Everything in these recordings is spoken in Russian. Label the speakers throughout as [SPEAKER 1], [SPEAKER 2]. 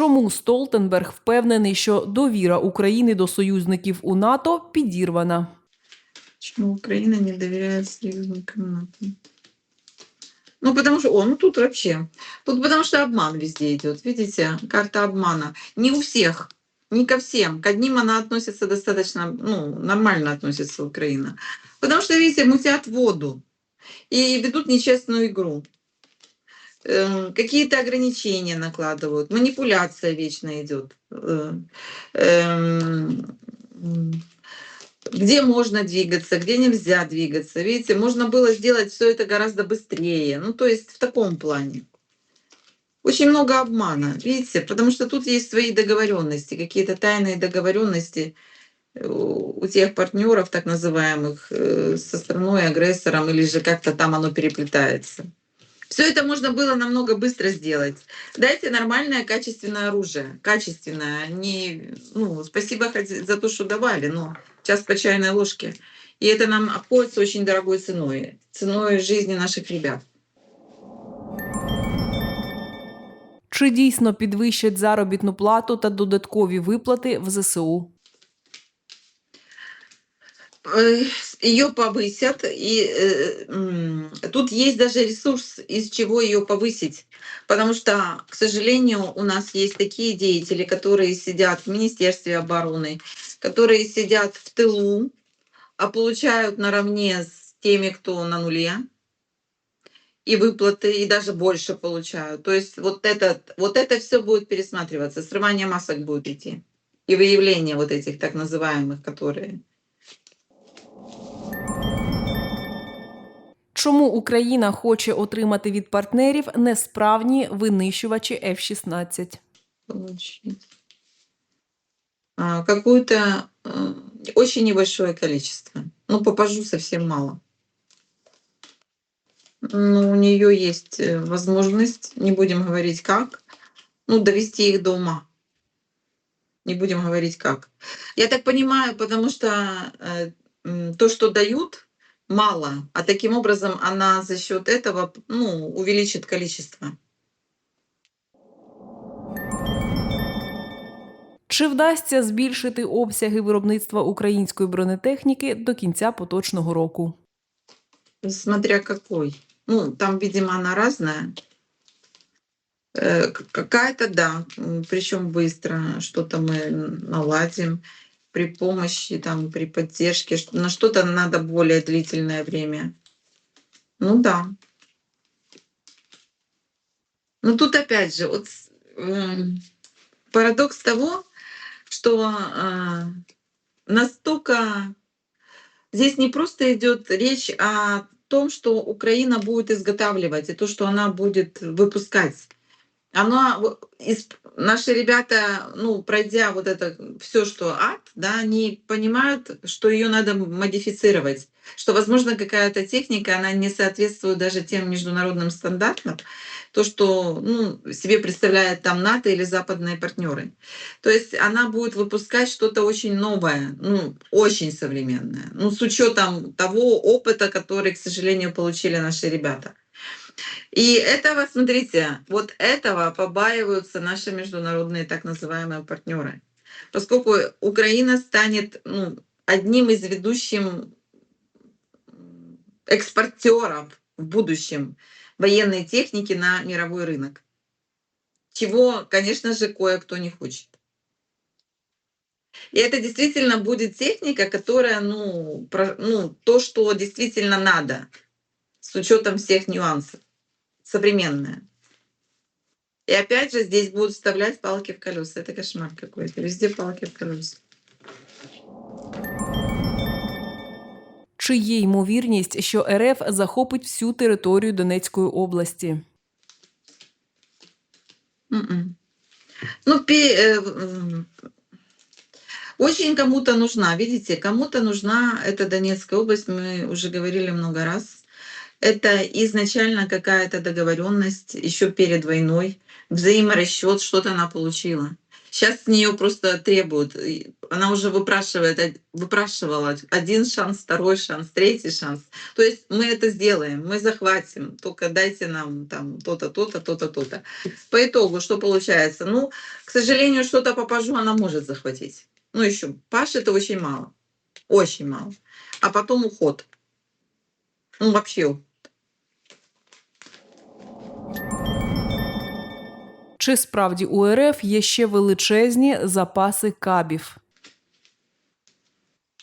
[SPEAKER 1] Чому Столтенберг впевнений, що довіра України до союзників у НАТО підірвана?
[SPEAKER 2] Почему Украина не доверяет союзникам НАТО? Ну, потому что, о, ну тут вообще, тут потому что обман везде идет, видите, карта обмана. Не у всех, не ко всем, к одним она относится достаточно, ну, нормально относится Украина. Потому что, видите, мутят воду и ведут нечестную игру. Э, Какие-то ограничения накладывают, манипуляция вечно идет. Э, эм, где можно двигаться, где нельзя двигаться. Видите, можно было сделать все это гораздо быстрее. Ну, то есть в таком плане. Очень много обмана, видите, потому что тут есть свои договоренности, какие-то тайные договоренности э, у тех партнеров, так называемых, э, со страной, агрессором, или же как-то там оно переплетается. Все это можно было намного быстро сделать. Дайте нормальное, качественное оружие. Качественное. Не, ну, спасибо хоть за то, что давали, но час по чайной ложке. И это нам обходится очень дорогой ценой. Ценой жизни наших ребят.
[SPEAKER 1] Чи дійсно підвищать заробітну плату та додаткові виплати в ЗСУ?
[SPEAKER 2] Ее повысят, и э, тут есть даже ресурс, из чего ее повысить. Потому что, к сожалению, у нас есть такие деятели, которые сидят в Министерстве обороны, которые сидят в тылу, а получают наравне с теми, кто на нуле, и выплаты, и даже больше получают. То есть вот, этот, вот это все будет пересматриваться, срывание масок будет идти. И выявление вот этих так называемых, которые
[SPEAKER 1] Чому Україна хоче отримати від партнерів несправні винищувачі F-16?
[SPEAKER 2] получить а, какое-то э, очень небольшое количество. Ну, попажу совсем мало. Но у нее есть э, возможность, не будем говорить как, ну, довести их до ума. Не будем говорить как. Я так понимаю, потому что э, м, то, что дают, мало, а таким образом она за счет этого ну, увеличит количество.
[SPEAKER 1] Чи вдасться збільшити обсяги виробництва української бронетехніки до кінця поточного року?
[SPEAKER 2] Смотря какой. Ну, там, видимо, она разная. Э, к- Какая-то, да, причем быстро что-то мы наладим При помощи, там, при поддержке. На что-то надо более длительное время. Ну да. Но тут опять же, вот с- м, парадокс того, что а, настолько Здесь не просто идет речь о том, что Украина будет изготавливать, и то, что она будет выпускать. В- из- наши ребята, ну, пройдя вот это все, что ад, да, они понимают, что ее надо модифицировать, что, возможно, какая-то техника, она не соответствует даже тем международным стандартам, то, что ну, себе представляет там НАТО или западные партнеры. То есть она будет выпускать что-то очень новое, ну, очень современное, ну, с учетом того опыта, который, к сожалению, получили наши ребята. И этого, смотрите, вот этого побаиваются наши международные так называемые партнеры. Поскольку Украина станет ну, одним из ведущих экспортеров в будущем военной техники на мировой рынок. Чего, конечно же, кое-кто не хочет. И это действительно будет техника, которая, ну, про- ну, то, что действительно надо, с учетом всех нюансов, современная. И опять же, здесь будут вставлять палки в колеса. Это кошмар какой-то. Везде палки в колеса.
[SPEAKER 1] Чи є ймовірність, що РФ захопить всю територію Донецької області?
[SPEAKER 2] Мгм. Ну, пе- э, м, очень кому-то нужна, видите, кому-то нужна эта Донецкая область, мы уже говорили много раз. это изначально какая-то договоренность еще перед войной, взаиморасчет, что-то она получила. Сейчас с нее просто требуют. Она уже выпрашивает, выпрашивала один шанс, второй шанс, третий шанс. То есть мы это сделаем, мы захватим, только дайте нам там то-то, то-то, то-то, то-то. По итогу что получается? Ну, к сожалению, что-то по пажу она может захватить. Ну, еще паш это очень мало. Очень мало. А потом уход. Ну, вообще
[SPEAKER 1] Чи справді у РФ є ще величезні запаси кабів?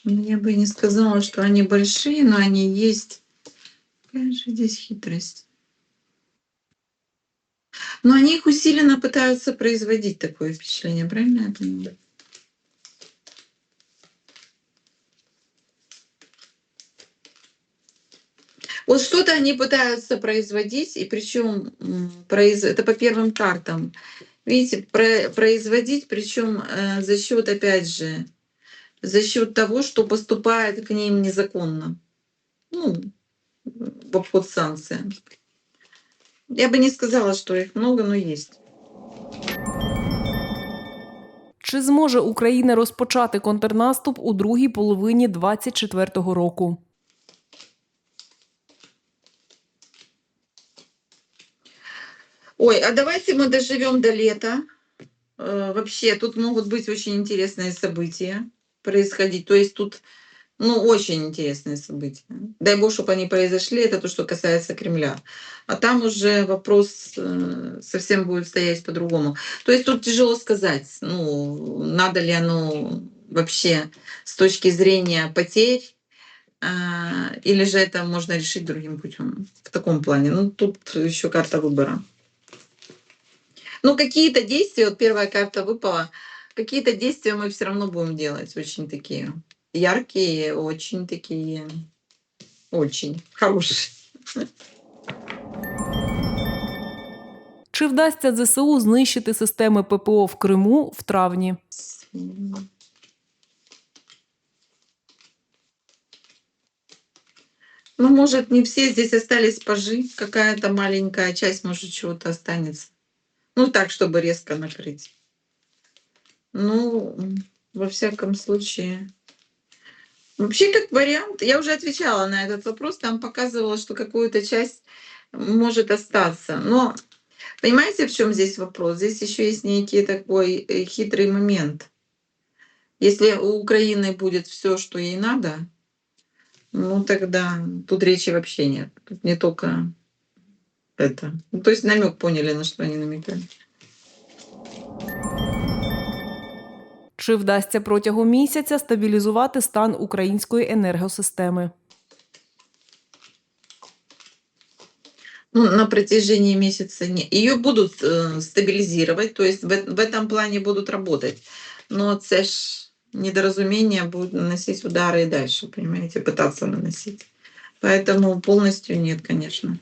[SPEAKER 2] Ну, Я бы не сказала, что они большие, но они есть. Какая же здесь хитрость? Но они их усиленно пытаются производить, такое впечатление, правильно я понимаю? Вот что-то они пытаются производить, и причем произ... это по первым картам. Видите, про- производить, причем за счет, опять же, за счет того, что поступает к ним незаконно. Ну, в обход санкциям. Я бы не сказала, что их много, но есть.
[SPEAKER 1] Чи зможе Україна розпочати контрнаступ у другій половині 2024 року?
[SPEAKER 2] Ой, а давайте мы доживем до лета. Э, Вообще, тут могут быть очень интересные события происходить. То есть тут, ну, очень интересные события. Дай бог, чтобы они произошли. Это то, что касается Кремля. А там уже вопрос э, совсем будет стоять по-другому. То есть тут тяжело сказать, ну, надо ли оно вообще с точки зрения потерь, а, или же это можно решить другим путем в таком плане. Ну, тут еще карта выбора. Ну, какие-то действия, вот первая карта выпала, какие-то действия мы все равно будем делать, очень такие яркие, очень такие, очень хорошие.
[SPEAKER 1] Чи вдасться ЗСУ знищити системи ППО в Криму в травні?
[SPEAKER 2] Ну, может, не все здесь остались пажи, какая-то маленькая часть, может, чего-то останется. Ну, так, чтобы резко накрыть. Ну, во всяком случае. Вообще, как вариант, я уже отвечала на этот вопрос, там показывала, что какую-то часть может остаться. Но понимаете, в чем здесь вопрос? Здесь еще есть некий такой э, хитрый момент. Если у Украины будет все, что ей надо, ну тогда тут речи вообще нет. Тут не только это. Ну, то есть намек поняли, на что они намекают.
[SPEAKER 1] Чи вдасться протягом місяця стабілізувати стан української енергосистеми?
[SPEAKER 2] Ну, на протяжении месяца не. Ее будут э, стабилизировать, то есть в, э- в этом плане будут работать. Но це ж недоразумение будут наносить удары и дальше, понимаете, пытаться наносить. Поэтому полностью нет, конечно.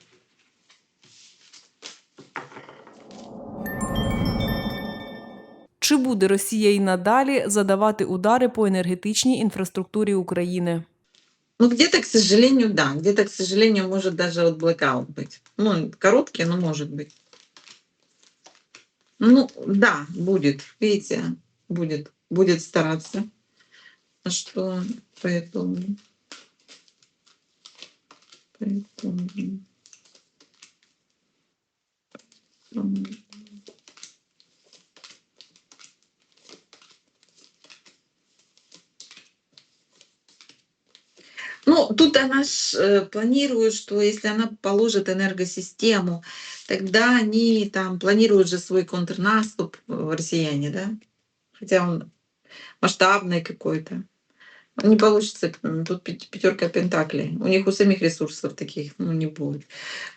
[SPEAKER 1] Чи буде Росія й надалі задавати удари по енергетичній інфраструктурі України?
[SPEAKER 2] Ну, где-то, к сожалению, да. Где-то, к сожалению, может даже вот блэкаут быть. Ну, короткий, но может быть. Ну, да, будет. Видите, будет. Будет стараться. А что поэтому... Поэтому... Поэтому- Ну, тут она ж э, планирует, что если она положит энергосистему, тогда они там планируют же свой контрнаступ э, россияне, да? Хотя он масштабный какой-то. Не получится, тут пятерка пентаклей. У них у самих ресурсов таких ну, не будет.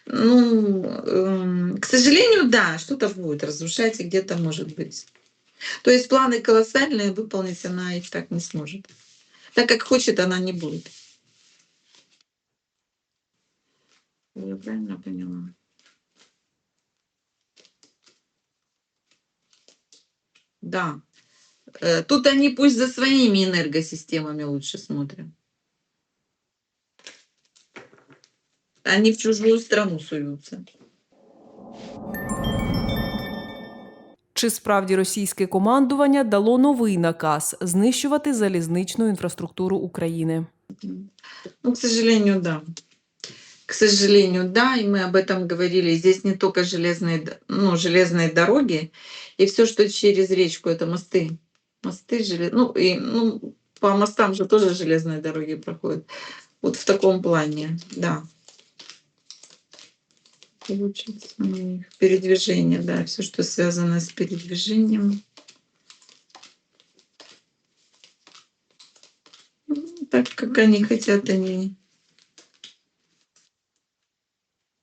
[SPEAKER 2] Ну, эм, к сожалению, да, что-то будет разрушать и где-то может быть. То есть планы колоссальные, выполнить она их так не сможет. Так как хочет, она не будет. Я правильно поняла? Да. Э, Тут они пусть за своими энергосистемами лучше смотрят. Они в чужую страну суются.
[SPEAKER 1] Чи справді російське командування дало новий наказ знищувати залізничну інфраструктуру України?
[SPEAKER 2] Ну, к сожалению, да. К сожалению, да, и мы об этом говорили. Здесь не только железные, ну, железные дороги, и все, что через речку, это мосты. Мосты, желез... ну, и, ну, по мостам же тоже железные дороги проходят. Вот в таком плане, да. Получится передвижение, да, все, что связано с передвижением. Ну, так как они хотят, они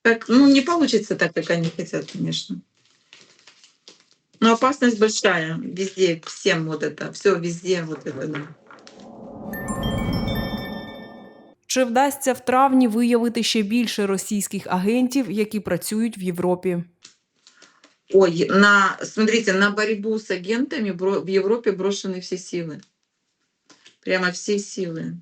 [SPEAKER 2] Так, ну, не получится так, как они хотят, конечно. Но опасность большая. Везде, всем вот это, все везде вот это. да.
[SPEAKER 1] Чи вдасться в травні виявити ще більше російських агентів, які працюють в Європі?
[SPEAKER 2] Ой, на, смотрите, на борьбу с агентами бро- в Европе брошены все силы. Прямо все силы.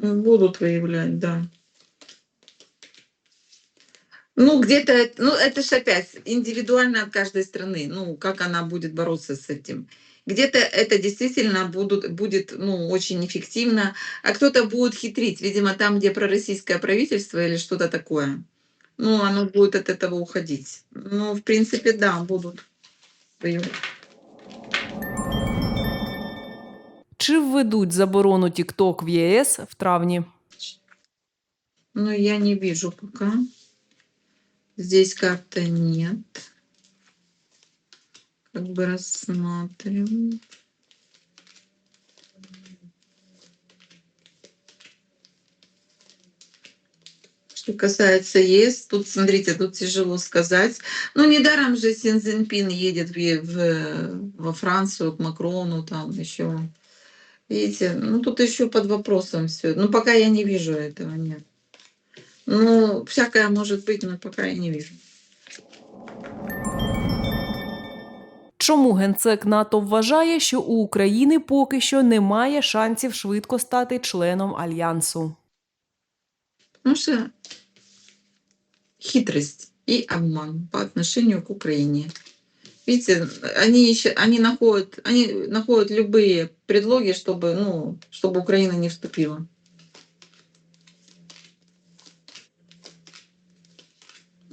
[SPEAKER 2] Будут выявлять, да. Ну, где-то, ну, это же опять индивидуально от каждой страны, ну, как она будет бороться с этим. Где-то это действительно будут, будет, ну, очень эффективно, а кто-то будет хитрить, видимо, там, где пророссийское правительство или что-то такое. Ну, оно будет от этого уходить. Ну, в принципе, да, будут.
[SPEAKER 1] Чи введуть заборону TikTok в ЄС в травні?
[SPEAKER 2] Но я не вижу пока. Здесь карта нет. Как бы рассматриваю. Что касается ЕС, тут, смотрите, тут тяжело сказать. Ну, недаром же Син Цзиньпин едет в, в- во Францию к Макрону, там еще. Видите, ну тут еще под вопросом все. Ну, пока я не вижу этого, нет. Ну, всякое может быть, но пока я не вижу.
[SPEAKER 1] Чому генсек НАТО вважає, що у України поки що немає шансів швидко стати членом альянсу?
[SPEAKER 2] Потому что хитрость и обман по отношению к Украине. Видите, они, еще, они, находят, они находят любые предлоги, чтобы, ну, чтобы Украина не вступила.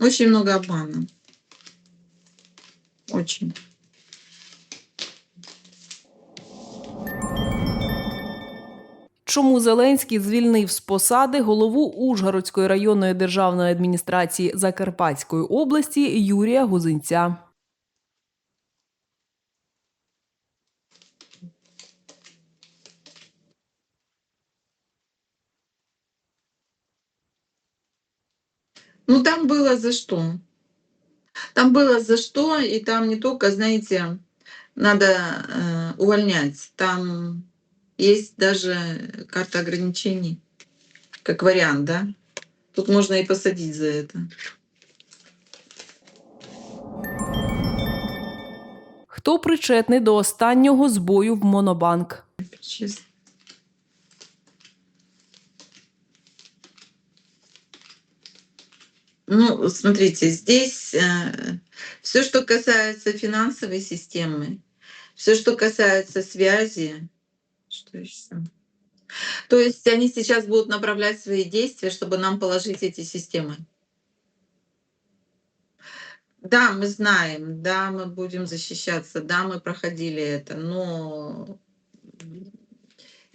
[SPEAKER 2] Очень много обмана. Очень.
[SPEAKER 1] Чому Зеленський звільнив з посади голову Ужгородської районної державної адміністрації Закарпатської області Юрія Гузинця?
[SPEAKER 2] Ну, там было за что. Там было за что, и там не только, знаете, надо э, увольнять. Там есть даже карта ограничений, как вариант, да? Тут можно и посадить за это.
[SPEAKER 1] Хто причетний до останнього збою в Монобанк?
[SPEAKER 2] Честно. Ну, смотрите, здесь все, что касается финансовой системы, все, что касается связи, что еще? То есть они сейчас будут направлять свои действия, чтобы нам положить эти системы. Да, мы знаем, да, мы будем защищаться, да, мы проходили это, но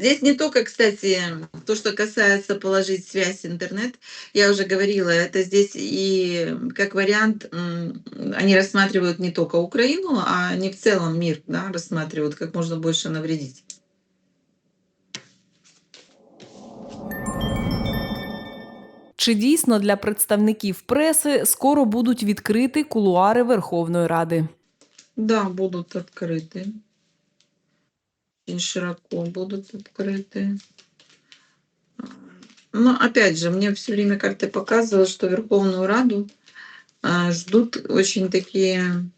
[SPEAKER 2] здесь не только, кстати, то, что касается положить связь интернет, я уже говорила, это здесь и как вариант м, они рассматривают не только Украину, а они в целом мир, да, рассматривают, как можно больше навредить.
[SPEAKER 1] Чи дійсно для представників преси скоро будуть відкриті кулуари Верховної Ради?
[SPEAKER 2] Да, будут открыты. Очень широко будут открыты. Но опять же, мне все время карты показывают, что Верховную Раду а, ждут очень такие,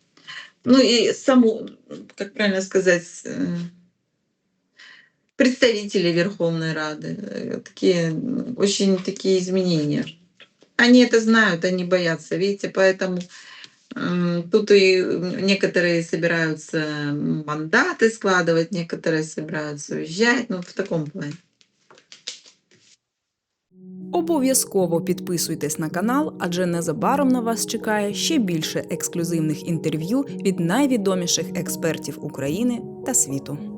[SPEAKER 2] ну и саму, как правильно сказать, э, представители Верховной Рады. Э, Такие, очень такие изменения. Они это знают, они боятся, видите, поэтому тут и м, некоторые собираются мандаты складывать, некоторые собираются уезжать, ну, в таком плане.
[SPEAKER 1] Обов'язково підписуйтесь на канал, адже незабаром на вас чекає ще більше ексклюзивних інтерв'ю від найвідоміших експертів України та світу.